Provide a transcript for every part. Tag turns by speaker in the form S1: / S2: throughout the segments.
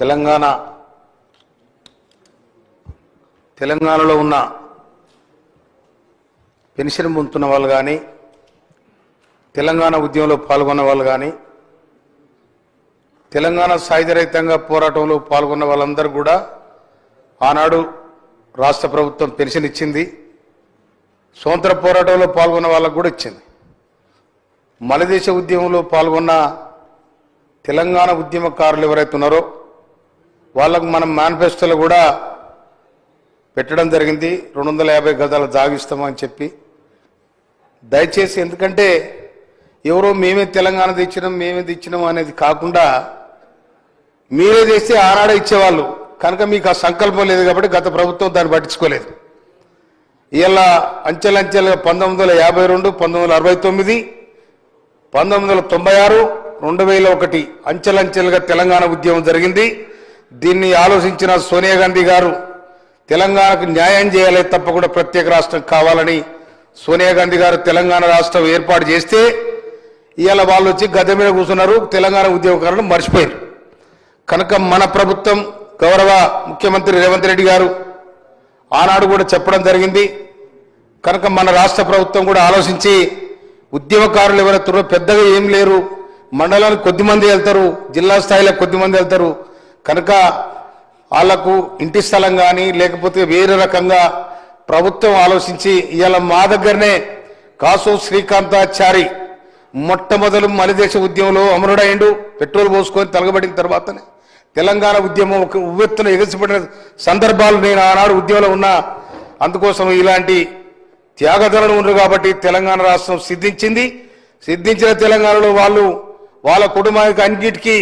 S1: తెలంగాణ. తెలంగాణలో ఉన్న పెన్షన్ పొందుతున్న వాళ్ళు కానీ తెలంగాణ ఉద్యమంలో పాల్గొన్న వాళ్ళు కానీ తెలంగాణ సాయుధరహితంగా పోరాటంలో పాల్గొన్న వాళ్ళందరూ కూడా ఆనాడు రాష్ట్ర ప్రభుత్వం పెన్షన్ ఇచ్చింది. స్వతంత్ర పోరాటంలో పాల్గొన్న వాళ్ళకు కూడా ఇచ్చింది. మలదేశ ఉద్యమంలో పాల్గొన్న తెలంగాణ ఉద్యమకారులు ఎవరైతే ఉన్నారో వాళ్ళకు మనం మేనిఫెస్టోలో కూడా పెట్టడం జరిగింది. రెండు వందల యాభై గదాల జాగిస్తామని చెప్పి. దయచేసి ఎందుకంటే ఎవరో మేమే తెలంగాణ తెచ్చినాం మేమే తెచ్చినాం అనేది కాకుండా మీరే చేస్తే ఆనాడే ఇచ్చేవాళ్ళు. కనుక మీకు ఆ సంకల్పం లేదు కాబట్టి గత ప్రభుత్వం దాన్ని పట్టించుకోలేదు. ఇలా అంచెలంచెలుగా పంతొమ్మిది వందల యాభై రెండు పంతొమ్మిది వందల అరవై తొమ్మిది పంతొమ్మిది వందల తొంభై ఆరు రెండు వేల ఒకటి అంచెలంచెలుగా తెలంగాణ ఉద్యమం జరిగింది. దీన్ని ఆలోచించిన సోనియా గాంధీ గారు తెలంగాణకు న్యాయం చేయాలి తప్పకుండా ప్రత్యేక రాష్ట్రం కావాలని సోనియా గాంధీ గారు తెలంగాణ రాష్ట్రం ఏర్పాటు చేస్తే ఇవాళ వాళ్ళు వచ్చి గద్దె మీద కూర్చున్నారు తెలంగాణ ఉద్యోగకారులు మర్చిపోయారు. కనుక మన ప్రభుత్వం గౌరవ ముఖ్యమంత్రి రేవంత్ రెడ్డి గారు ఆనాడు కూడా చెప్పడం జరిగింది. కనుక మన రాష్ట్ర ప్రభుత్వం కూడా ఆలోచించి ఉద్యమకారులు ఎవరెత్తారో పెద్దగా ఏం లేరు మండలానికి కొద్ది మంది వెళ్తారు జిల్లా స్థాయిలో కొద్ది మంది వెళ్తారు కనుక వాళ్ళకు ఇంటి స్థలం కానీ లేకపోతే వేరే రకంగా ప్రభుత్వం ఆలోచించి ఇవాళ మా దగ్గరనే కాసు శ్రీకాంతాచారి మొట్టమొదలు మలిదేశ ఉద్యమంలో అమరుడైండు పెట్రోల్ పోసుకొని తలగబడిన తర్వాతనే తెలంగాణ ఉద్యమం ఒక ఉవ్వెత్తున ఎగసిపడిన సందర్భాలు నేను ఆనాడు ఉద్యమంలో ఉన్నా. అందుకోసం ఇలాంటి త్యాగధనులు ఉండరు కాబట్టి తెలంగాణ రాష్ట్రం సిద్ధించింది. సిద్ధించిన తెలంగాణలో వాళ్ళు వాళ్ళ కుటుంబానికి అన్నిటికీ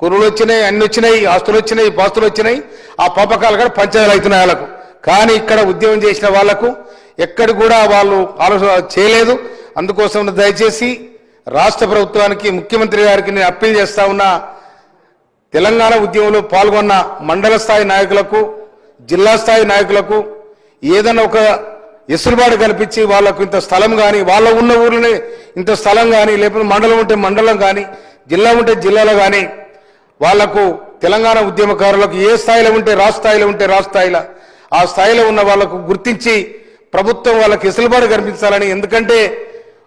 S1: కొనులు వచ్చినాయి అన్ని వచ్చినాయి ఆస్తులు వచ్చినాయి పాస్తులు వచ్చినాయి ఆ పంపకాలు కూడా పంచాయతీలు అవుతున్నాయి వాళ్ళకు కానీ ఇక్కడ ఉద్యమం చేసిన వాళ్ళకు ఎక్కడ కూడా వాళ్ళు ఆలోచన చేయలేదు. అందుకోసం దయచేసి రాష్ట్ర ప్రభుత్వానికి ముఖ్యమంత్రి గారికి నేను అప్పీల్ చేస్తా ఉన్నా తెలంగాణ ఉద్యమంలో పాల్గొన్న మండల స్థాయి నాయకులకు జిల్లా స్థాయి నాయకులకు ఏదైనా ఒక ఎసురుబాటు కల్పించి వాళ్ళకు ఇంత స్థలం కానీ వాళ్ళ ఉన్న ఊర్లోనే ఇంత స్థలం కానీ లేకపోతే మండలం ఉంటే మండలం కానీ జిల్లా ఉంటే జిల్లాలో కానీ వాళ్ళకు తెలంగాణ ఉద్యమకారులకు ఏ స్థాయిలో ఉంటే రాష్ట్ర స్థాయిలో ఉంటే రాష్ట్ర స్థాయిలో ఆ స్థాయిలో ఉన్న వాళ్ళకు గుర్తించి ప్రభుత్వం వాళ్ళకి ఎసులుబాటు కనిపించాలని ఎందుకంటే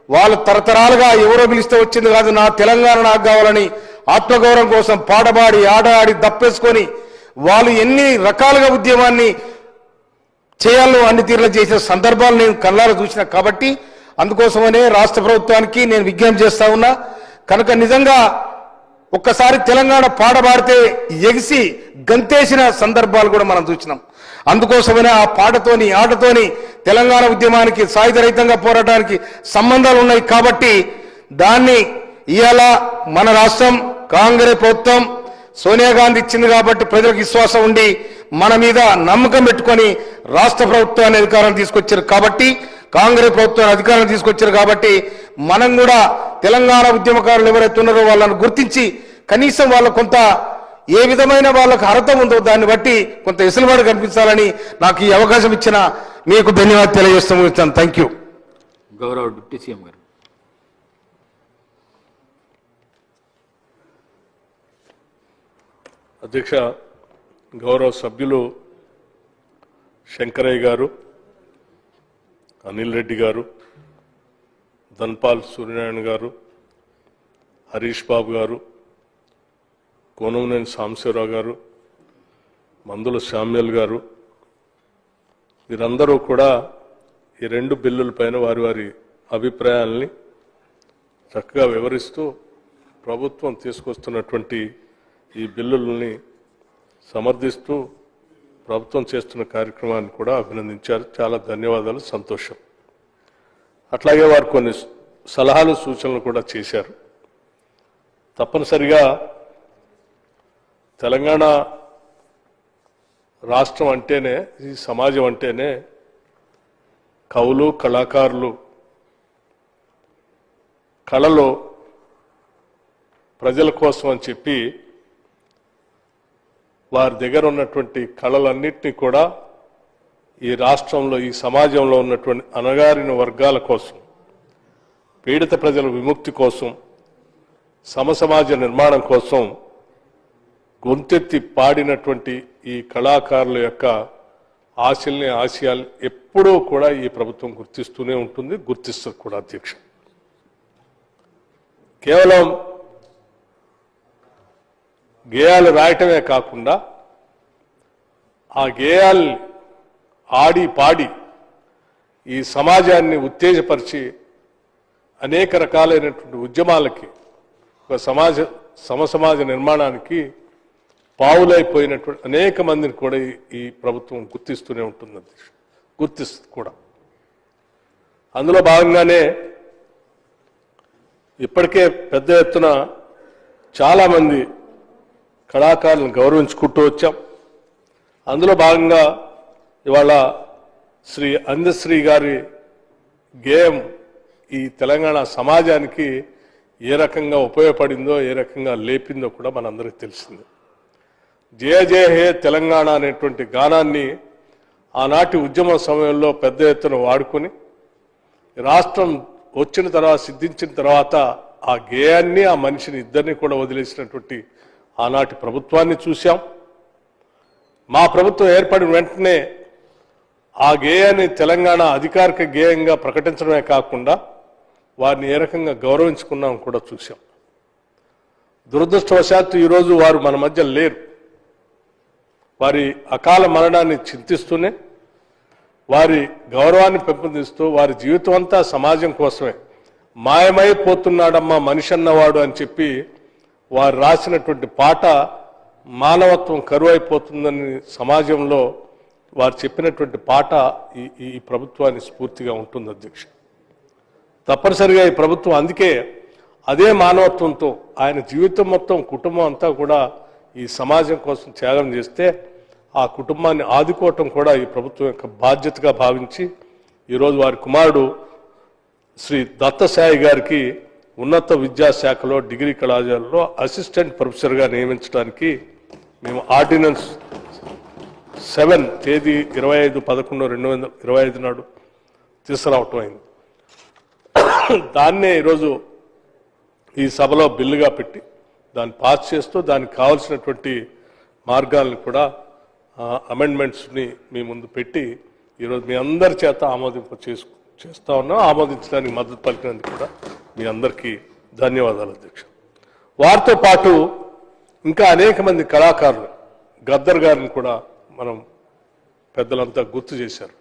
S1: వాళ్ళు తరతరాలుగా ఎవరో పిలిస్తే వచ్చింది కాదు నా తెలంగాణ నాకు కావాలని ఆత్మగౌరవం కోసం పాడబాడి ఆడాడి దప్పేసుకొని వాళ్ళు ఎన్ని రకాలుగా ఉద్యమాన్ని చేయాలో అన్ని తీరులు చేసిన సందర్భాలు నేను కళ్ళారా చూసిన కాబట్టి అందుకోసమనే రాష్ట్ర ప్రభుత్వానికి నేను విజ్ఞప్తి చేస్తా ఉన్నా. కనుక నిజంగా ఒక్కసారి తెలంగాణ పాడబాడితే ఎగిసి గంతేసిన సందర్భాలు కూడా మనం చూసినాం. అందుకోసమనే ఆ పాటతోని ఆటతోని తెలంగాణ ఉద్యమానికి సాయుధరహితంగా పోరాటానికి సంబంధాలు ఉన్నాయి కాబట్టి దాన్ని ఇవాళ మన రాష్ట్రం కాంగ్రెస్ ప్రభుత్వం సోనియా గాంధీ ఇచ్చింది కాబట్టి ప్రజలకు విశ్వాసం ఉండి మన మీద నమ్మకం పెట్టుకొని రాష్ట్ర ప్రభుత్వాన్ని అధికారం తీసుకొచ్చారు కాబట్టి కాంగ్రెస్ ప్రభుత్వాన్ని అధికారం తీసుకొచ్చారు కాబట్టి మనం కూడా తెలంగాణ ఉద్యమకారులు ఎవరైతే ఉన్నారో వాళ్ళని గుర్తించి కనీసం వాళ్ళ కొంత ఏ విధమైన వాళ్ళకు అర్హత ఉందో దాన్ని బట్టి కొంత వెసులుబాటు కనిపించాలని నాకు ఈ అవకాశం ఇచ్చిన మీకు ధన్యవాదాలు తెలియజేస్తాను థ్యాంక్ యూ
S2: గౌరవ డిప్యూటీ సీఎం గారు.
S3: అధ్యక్ష గౌరవ సభ్యులు శంకరయ్య గారు అనిల్ రెడ్డి గారు ధన్పాల్ సూర్యనారాయణ గారు హరీష్ బాబు గారు కోనంనేని సాంబశివరావు గారు మందుల శామ్యుల్ గారు వీరందరూ కూడా ఈ రెండు బిల్లుల పైన వారి వారి అభిప్రాయాల్ని చక్కగా వివరిస్తూ ప్రభుత్వం తీసుకొస్తున్నటువంటి ఈ బిల్లుల్ని సమర్థిస్తూ ప్రభుత్వం చేస్తున్న కార్యక్రమాన్ని కూడా అభినందించారు. చాలా ధన్యవాదాలు. సంతోషం. అట్లాగే వారు కొన్ని సలహాలు సూచనలు కూడా చేశారు. తప్పనిసరిగా తెలంగాణ రాష్ట్రం అంటేనే ఈ సమాజం అంటేనే కవులు కళాకారులు కళలో ప్రజల కోసం అని చెప్పి వారి దగ్గర ఉన్నటువంటి కళలన్నింటినీ కూడా ఈ రాష్ట్రంలో ఈ సమాజంలో ఉన్నటువంటి అణగారిన వర్గాల కోసం పీడిత ప్రజల విముక్తి కోసం సమసమాజ నిర్మాణం కోసం గొంతెత్తి పాడినటువంటి ఈ కళాకారుల యొక్క ఆశల్ని ఆశయాలు ఎప్పుడూ కూడా ఈ ప్రభుత్వం గుర్తిస్తూనే ఉంటుంది గుర్తిస్తుంది కూడా అధ్యక్ష. కేవలం గేయాలు రాయటమే కాకుండా ఆ గేయాల్ని ఆడి పాడి ఈ సమాజాన్ని ఉత్తేజపరిచి అనేక రకాలైనటువంటి ఉద్యమాలకి ఒక సమాజ సమసమాజ నిర్మాణానికి పావులైపోయినటువంటి అనేక మందిని కూడా ఈ- ప్రభుత్వం గుర్తిస్తూనే ఉంటుంది అధ్యక్ష. గుర్తిస్తుంది కూడా. అందులో భాగంగానే ఇప్పటికే పెద్ద ఎత్తున చాలామంది కళాకారులను గౌరవించుకుంటూ వచ్చాం. అందులో భాగంగా ఇవాళ శ్రీ అందశ్రీ గారి గేయం ఈ తెలంగాణ సమాజానికి ఏ రకంగా ఉపయోగపడిందో ఏ రకంగా లేపిందో కూడా మనందరికీ తెలిసింది. జయ జయ హే తెలంగాణ అనేటువంటి గానాన్ని ఆనాటి ఉద్యమ సమయంలో పెద్ద ఎత్తున వాడుకొని రాష్ట్రం వచ్చిన తర్వాత సిద్ధించిన తర్వాత ఆ గేయాన్ని ఆ మనిషిని ఇద్దరిని కూడా వదిలేసినటువంటి ఆనాటి ప్రభుత్వాన్ని చూశాం. మా ప్రభుత్వం ఏర్పడిన వెంటనే ఆ గేయాన్ని తెలంగాణ అధికారిక గేయంగా ప్రకటించడమే కాకుండా వారిని ఏ రకంగా గౌరవించుకున్నాం కూడా చూశాం. దురదృష్టవశాత్తు ఈరోజు వారు మన మధ్య లేరు. వారి అకాల మరణాన్ని చింతిస్తూనే వారి గౌరవాన్ని పెంపొందిస్తూ వారి జీవితం అంతా సమాజం కోసమే మాయమైపోతున్నాడమ్మా మనిషి అన్నవాడు అని చెప్పి వారు రాసినటువంటి పాట మానవత్వం కరువైపోతుందని సమాజంలో వారు చెప్పినటువంటి పాట ఈ ఈ ప్రభుత్వాన్ని స్ఫూర్తిగా ఉంటుంది అధ్యక్ష. తప్పనిసరిగా ఈ ప్రభుత్వం అందుకే అదే మానవత్వంతో ఆయన జీవితం మొత్తం కుటుంబం అంతా కూడా ఈ సమాజం కోసం త్యాగం చేస్తే ఆ కుటుంబాన్ని ఆదుకోవటం కూడా ఈ ప్రభుత్వం యొక్క బాధ్యతగా భావించి ఈరోజు వారి కుమారుడు శ్రీ దత్తసాయి గారికి ఉన్నత విద్యాశాఖలో డిగ్రీ కళాశాలలో అసిస్టెంట్ ప్రొఫెసర్గా నియమించడానికి మేము ఆర్డినెన్స్ సెవెన్ తేదీ ఇరవై ఐదు పదకొండు రెండు వందల ఇరవై ఐదు నాడు తీసుకురావటం అయింది. దాన్నే ఈరోజు ఈ సభలో బిల్లుగా పెట్టి దాన్ని పాస్ చేస్తూ దానికి కావాల్సినటువంటి మార్గాలను కూడా అమెండ్మెంట్స్ని మీ ముందు పెట్టి ఈరోజు మీ అందరి చేత ఆమోదింప చేసుకు చేస్తా ఉన్నాం. ఆమోదించడానికి మద్దతు పలికినందుకు కూడా మీ అందరికీ ధన్యవాదాలు అధ్యక్ష. వారితో పాటు ఇంకా అనేక మంది కళాకారులు గద్దర్ గారిని కూడా మనం పెద్దలంతా గుర్తు చేశారు.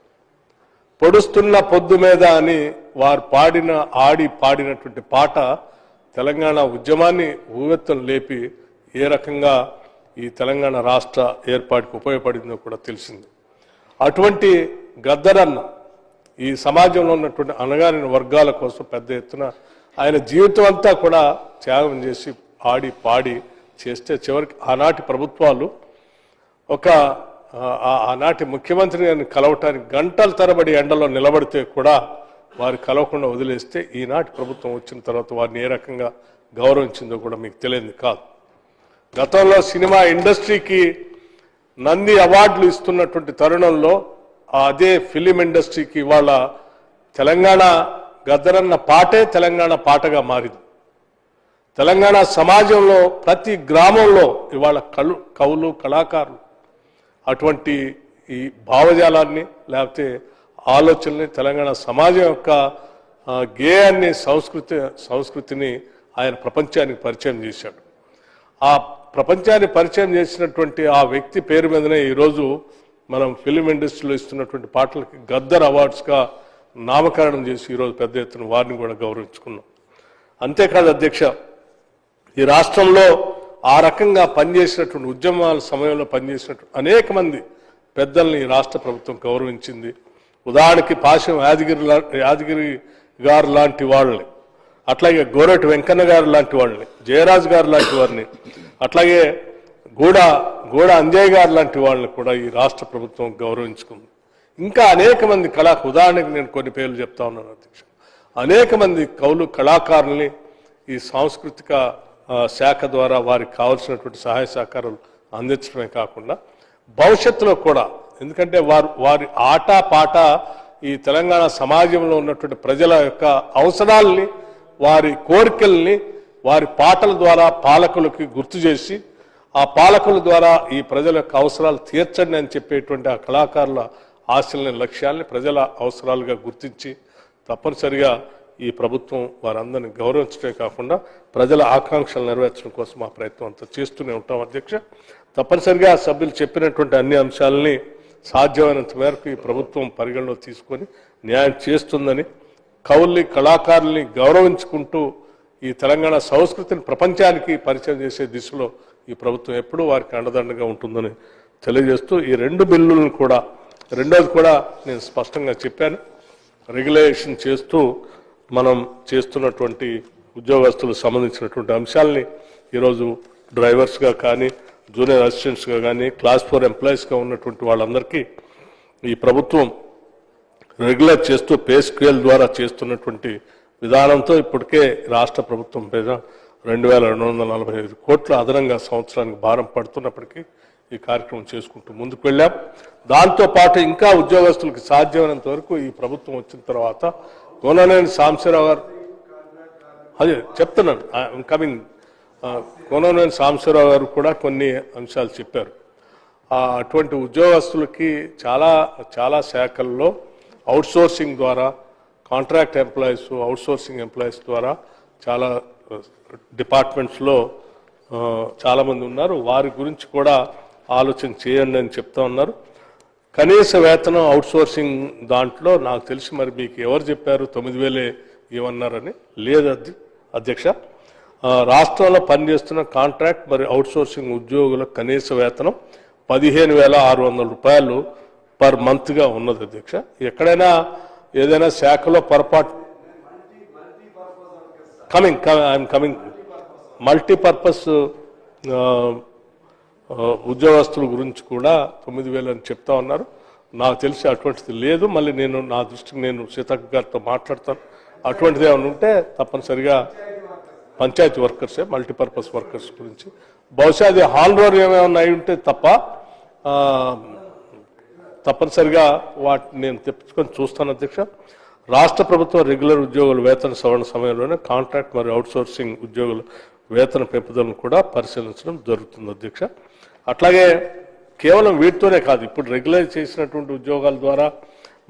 S3: పొడుస్తున్న పొద్దు మీద అని వారు పాడిన ఆడి పాడినటువంటి పాట తెలంగాణ ఉద్యమాన్ని ఊవెత్తున లేపి ఏ రకంగా ఈ తెలంగాణ రాష్ట్ర ఏర్పాటుకు ఉపయోగపడిందో కూడా తెలిసింది. అటువంటి గద్దరన్న ఈ సమాజంలో ఉన్నటువంటి అనగాని వర్గాల కోసం పెద్ద ఎత్తున ఆయన జీవితం అంతా కూడా త్యాగం చేసి ఆడి పాడి చేస్తే చివరికి ఆనాటి ప్రభుత్వాలు ఒక ఆనాటి ముఖ్యమంత్రి గారిని కలవటానికి గంటల తరబడి ఎండలో నిలబడితే కూడా వారు కలవకుండా వదిలేస్తే ఈనాటి ప్రభుత్వం వచ్చిన తర్వాత వారిని ఏ రకంగా గౌరవించిందో కూడా మీకు తెలియదు కాదు. గతంలో సినిమా ఇండస్ట్రీకి నంది అవార్డులు ఇస్తున్నటువంటి తరుణంలో అదే ఫిలిం ఇండస్ట్రీకి ఇవాళ తెలంగాణ గద్దరన్న పాటే తెలంగాణ పాటగా మారింది. తెలంగాణ సమాజంలో ప్రతి గ్రామంలో ఇవాళ కలు కవులు కళాకారులు అటువంటి ఈ భావజాలాన్ని లేకపోతే ఆలోచనని తెలంగాణ సమాజం యొక్క గేయాన్ని సంస్కృతి సంస్కృతిని ఆయన ప్రపంచానికి పరిచయం చేశాడు. ఆ ప్రపంచాన్ని పరిచయం చేసినటువంటి ఆ వ్యక్తి పేరు మీదనే ఈరోజు మనం ఫిలిం ఇండస్ట్రీలో ఇస్తున్నటువంటి పాటలకి గద్దర్ అవార్డ్స్గా నామకరణం చేసి ఈరోజు పెద్ద ఎత్తున వారిని కూడా గౌరవించుకున్నాం. అంతేకాదు అధ్యక్ష ఈ రాష్ట్రంలో ఆ రకంగా పనిచేసినటువంటి ఉద్యమాల సమయంలో పనిచేసినటువంటి అనేక మంది పెద్దల్ని రాష్ట్ర ప్రభుత్వం గౌరవించింది. ఉదాహరణకి పాశం యాదగిరి లా- యాదగిరి గారు లాంటి వాళ్ళని అట్లాగే గోరటి వెంకన్న గారు లాంటి వాళ్ళని జయరాజ్ గారు లాంటి వారిని అట్లాగే గూడ గూడ అంజయ్ గారు లాంటి వాళ్ళని కూడా ఈ రాష్ట్ర ప్రభుత్వం గౌరవించుకుంది. ఇంకా అనేక మంది కళా ఉదాహరణకి నేను కొన్ని పేర్లు చెప్తా ఉన్నాను అధ్యక్ష. అనేక మంది కవులు కళాకారుల్ని ఈ సాంస్కృతిక శాఖ ద్వారా వారికి కావాల్సినటువంటి సహాయ సహకారాలు అందించడమే కాకుండా భవిష్యత్తులో కూడా ఎందుకంటే వారు వారి ఆట పాట ఈ తెలంగాణ సమాజంలో ఉన్నటువంటి ప్రజల యొక్క అవసరాల్ని వారి కోరికల్ని వారి పాటల ద్వారా పాలకులకి గుర్తు చేసి ఆ పాలకుల ద్వారా ఈ ప్రజల యొక్క అవసరాలు తీర్చండి అని చెప్పేటువంటి ఆ కళాకారుల ఆశలని లక్ష్యాల్ని ప్రజల అవసరాలుగా గుర్తించి తప్పనిసరిగా ఈ ప్రభుత్వం వారందరిని గౌరవించడమే కాకుండా ప్రజల ఆకాంక్షలు నెరవేర్చడం కోసం ఆ ప్రయత్నం అంతా చేస్తూనే ఉంటాం అధ్యక్ష. తప్పనిసరిగా సభ్యులు చెప్పినటువంటి అన్ని అంశాలని సాధ్యమైనంత మేరకు ఈ ప్రభుత్వం పరిగణలో తీసుకొని న్యాయం చేస్తుందని కవుల్ని కళాకారుల్ని గౌరవించుకుంటూ ఈ తెలంగాణ సంస్కృతిని ప్రపంచానికి పరిచయం చేసే దిశలో ఈ ప్రభుత్వం ఎప్పుడూ వారికి అండదండగా ఉంటుందని తెలియజేస్తూ ఈ రెండు బిల్లులను కూడా రెండోది కూడా నేను స్పష్టంగా చెప్పాను. రెగ్యులేషన్ చేస్తూ మనం చేస్తున్నటువంటి ఉద్యోగస్తులకు సంబంధించినటువంటి అంశాలని ఈరోజు డ్రైవర్స్గా కానీ జూనియర్ అసిస్టెంట్స్గా కానీ క్లాస్ ఫోర్ ఎంప్లాయీస్గా ఉన్నటువంటి వాళ్ళందరికీ ఈ ప్రభుత్వం రెగ్యులర్ చేస్తూ పే స్కేల్ ద్వారా చేస్తున్నటువంటి విధానంతో ఇప్పటికే రాష్ట్ర ప్రభుత్వం మీద రెండు వేల రెండు వందల నలభై ఐదు కోట్ల అదనంగా సంవత్సరానికి భారం పడుతున్నప్పటికీ ఈ కార్యక్రమం చేసుకుంటూ ముందుకు వెళ్ళాం. దాంతో పాటు ఇంకా ఉద్యోగస్తులకు సాధ్యమైనంత వరకు ఈ ప్రభుత్వం వచ్చిన తర్వాత కోననేని సాంబశివరావు గారు. అదే చెప్తున్నాను. కమింగ్ కోననేని సాంబశివరావు గారు కూడా కొన్ని అంశాలు చెప్పారు. అటువంటి ఉద్యోగస్తులకి చాలా చాలా శాఖల్లో అవుట్సోర్సింగ్ ద్వారా కాంట్రాక్ట్ ఎంప్లాయీస్ అవుట్సోర్సింగ్ ఎంప్లాయీస్ ద్వారా చాలా డిపార్ట్మెంట్స్లో చాలామంది ఉన్నారు. వారి గురించి కూడా ఆలోచన చేయండి అని చెప్తా ఉన్నారు. కనీస వేతనం అవుట్సోర్సింగ్ దాంట్లో నాకు తెలిసి మరి మీకు ఎవరు చెప్పారు? తొమ్మిది వేలే ఇవ్వన్నారని. లేదు అధ్య- అధ్యక్ష. రాష్ట్రంలో పనిచేస్తున్న కాంట్రాక్ట్ మరి అవుట్సోర్సింగ్ ఉద్యోగుల కనీస వేతనం పదిహేను వేల ఆరు వందల రూపాయలు పర్ మంత్గా ఉన్నది అధ్యక్ష. ఎక్కడైనా ఏదైనా శాఖలో పొరపాటు కమింగ్ ఐఎమ్ కమింగ్ మల్టీపర్పస్ ఉద్యోగస్తుల గురించి కూడా తొమ్మిది వేలు అని చెప్తా ఉన్నారు. నాకు తెలిసి అటువంటిది లేదు. మళ్ళీ నేను నా దృష్టికి నేను సీతక్క గారితో మాట్లాడతాను. అటువంటిది ఏమైనా ఉంటే తప్పనిసరిగా పంచాయతీ వర్కర్సే మల్టీపర్పస్ వర్కర్స్ గురించి. బహుశా అది హాల్ రోడ్ ఏమైనా అయి ఉంటే తప్ప తప్పనిసరిగా వాటిని నేను తెప్పించుకొని చూస్తాను అధ్యక్ష. రాష్ట్ర ప్రభుత్వం రెగ్యులర్ ఉద్యోగుల వేతన సవరణ సమయంలోనే కాంట్రాక్ట్ మరియు అవుట్సోర్సింగ్ ఉద్యోగుల వేతన పెంపుదలను కూడా పరిశీలించడం జరుగుతుంది అధ్యక్ష. అట్లాగే కేవలం వీటితోనే కాదు ఇప్పుడు రెగ్యులర్ చేసినటువంటి ఉద్యోగాల ద్వారా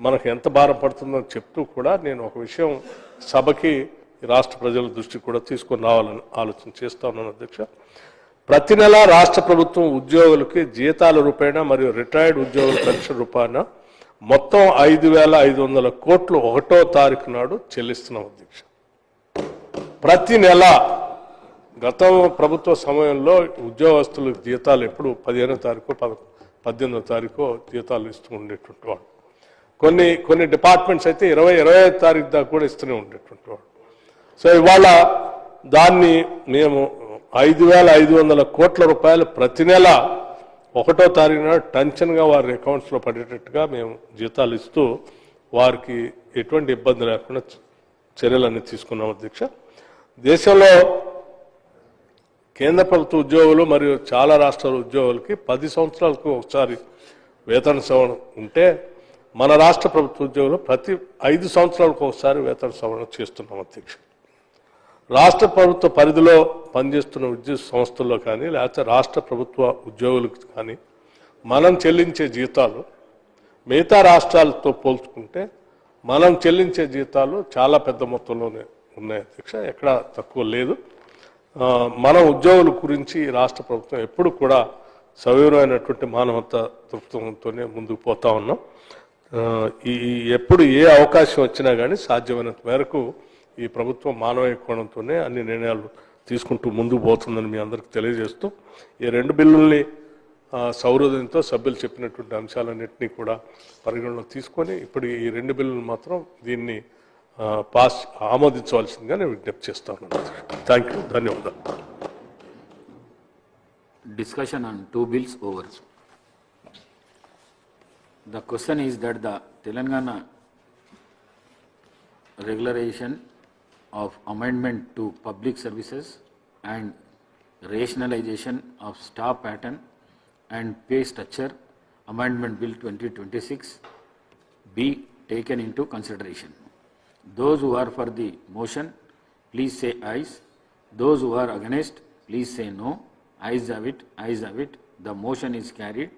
S3: మనకు ఎంత భారం పడుతుందో చెప్తూ కూడా నేను ఒక విషయం సభకి రాష్ట్ర ప్రజల దృష్టికి కూడా తీసుకొని రావాలని ఆలోచన చేస్తా ఉన్నాను అధ్యక్ష. ప్రతి నెల రాష్ట్ర ప్రభుత్వం ఉద్యోగులకి జీతాల రూపాయన మరియు రిటైర్డ్ ఉద్యోగుల పెన్షన్ రూపాయన మొత్తం ఐదు వేల ఐదు వందల కోట్లు ఒకటో తారీఖు నాడు చెల్లిస్తున్నాం అధ్యక్ష. ప్రతి నెల గత ప్రభుత్వ సమయంలో ఉద్యోగస్తులకు జీతాలు ఎప్పుడు పదిహేనో తారీఖు పద పద్దెనిమిదో తారీఖు జీతాలు ఇస్తూ ఉండేటువంటి వాడు. కొన్ని కొన్ని డిపార్ట్మెంట్స్ అయితే ఇరవై ఇరవై ఐదు తారీఖు దాకా కూడా ఇస్తూనే ఉండేటువంటి వాడు. సో ఇవాళ దాన్ని మేము ఐదు వేల ఐదు వందల కోట్ల రూపాయలు ప్రతి నెల ఒకటో తారీఖున టెన్షన్గా వారి అకౌంట్స్లో పడేటట్టుగా మేము జీతాలు ఇస్తూ వారికి ఎటువంటి ఇబ్బంది లేకుండా చర్యలన్నీ తీసుకున్నాం అధ్యక్ష. దేశంలో కేంద్ర ప్రభుత్వ ఉద్యోగులు మరియు చాలా రాష్ట్రాల ఉద్యోగులకి పది సంవత్సరాలకు ఒకసారి వేతన సవరణ ఉంటే మన రాష్ట్ర ప్రభుత్వ ఉద్యోగులు ప్రతి ఐదు సంవత్సరాలకు ఒకసారి వేతన సవరణ చేస్తున్నాం అధ్యక్ష రాష్ట్ర ప్రభుత్వ పరిధిలో పనిచేస్తున్న ఉద్యోగ సంస్థల్లో కానీ లేకపోతే రాష్ట్ర ప్రభుత్వ ఉద్యోగులకు కానీ మనం చెల్లించే జీతాలు మిగతా రాష్ట్రాలతో పోల్చుకుంటే మనం చెల్లించే జీతాలు చాలా పెద్ద మొత్తంలోనే ఉన్నాయి అధ్యక్ష. ఎక్కడ తక్కువ లేదు. మన ఉద్యోగుల గురించి రాష్ట్ర ప్రభుత్వం ఎప్పుడు కూడా సవివరమైనటువంటి మానవత దృక్పథంతోనే ముందుకు పోతా ఉన్నాం. ఈ ఎప్పుడు ఏ అవకాశం వచ్చినా కానీ సాధ్యమైనంత మేరకు ఈ ప్రభుత్వం మానవీయ కోణంతోనే అన్ని నిర్ణయాలు తీసుకుంటూ ముందుకు పోతుందని మీ అందరికి తెలియజేస్తూ ఈ రెండు బిల్లుల్ని సౌరోదయంతో సభ్యులు చెప్పినటువంటి అంశాలన్నింటినీ కూడా పరిగణలో తీసుకొని ఇప్పుడు ఈ రెండు బిల్లులు మాత్రం దీన్ని పాస్ ఆమోదించవలసిందిగా నేను విజ్ఞప్తి చేస్తాను. థ్యాంక్ యూ ధన్యవాదాలు.
S2: Discussion on two bills over the question is that the Telangana regularisation of amendment to public services and rationalisation of staff pattern and pay structure amendment bill twenty twenty six be taken into consideration Those who are for the motion, please say ayes. Those who are against, please say no. Ayes have it, ayes have it. The motion is carried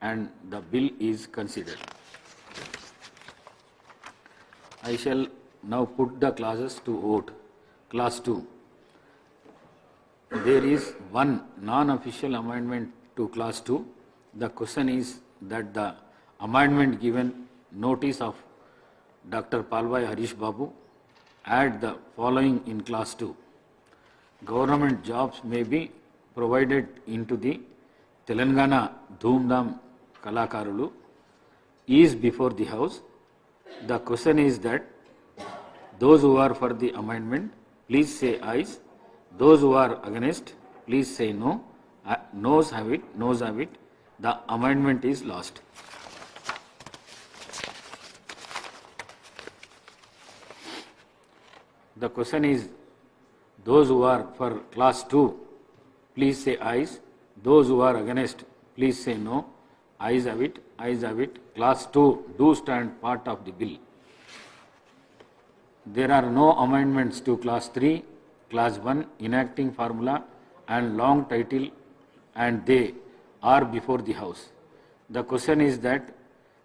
S2: and the bill is considered. I shall now put the clauses to vote. Clause 2. There is one non-official amendment to clause 2. The question is that the amendment given notice of Dr. Palwai Harish Babu add the following in clause 2. Government jobs may be provided into the Telangana Dhoomdam Kalakarulu is before the house. The question is that those who are for the amendment, please say ayes. Those who are against, please say no. Uh, have it, noes have it. The amendment is lost. The question is, those who are for class two, please say ayes. Those who are against, please say no. Ayes have it, ayes have it. Class two do stand part of the bill. There are no amendments to class three, class one enacting formula and long title and they are before the house. The question is that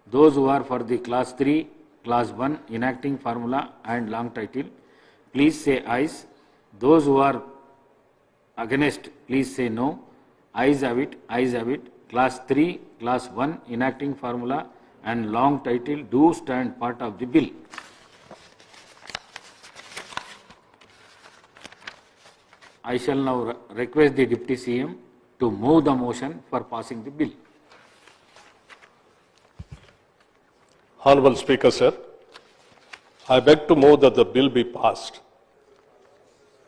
S2: those who are for the class three, class one enacting formula and long title, please say ayes. Those who are against, please say no. Ayes have it, ayes have it. Class three, class one enacting formula and long title do stand part of the bill. I shall now request the Deputy CM to move the motion for passing the bill.
S3: Honorable Speaker, sir, I beg to move that the bill be passed.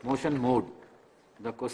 S2: Motion moved. The question